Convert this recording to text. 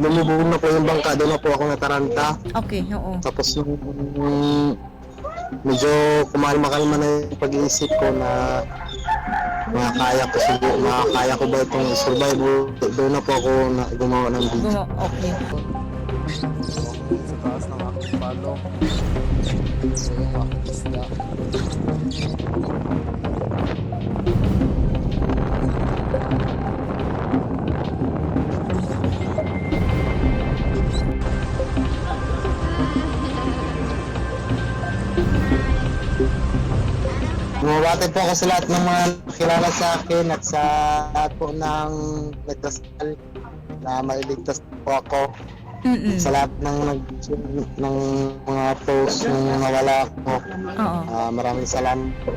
Lumubog na po yung bangka, doon na po ako nataranta. Okay, oo. Tapos nung medyo kumalma-kalma na yung pag-iisip ko na makakaya ko siguro, makakaya ko ba itong survive doon na po ako na gumawa ng video. Gumo, okay. sa taas ng aking palo. Yung aking isda. Bumabati po ako sa lahat ng mga kilala sa akin at sa lahat po ng nagdasal na mailigtas po ako. Mm-mm. Sa lahat ng nag ng mga post nung nawala ako. Oo. Ah, maraming salamat po.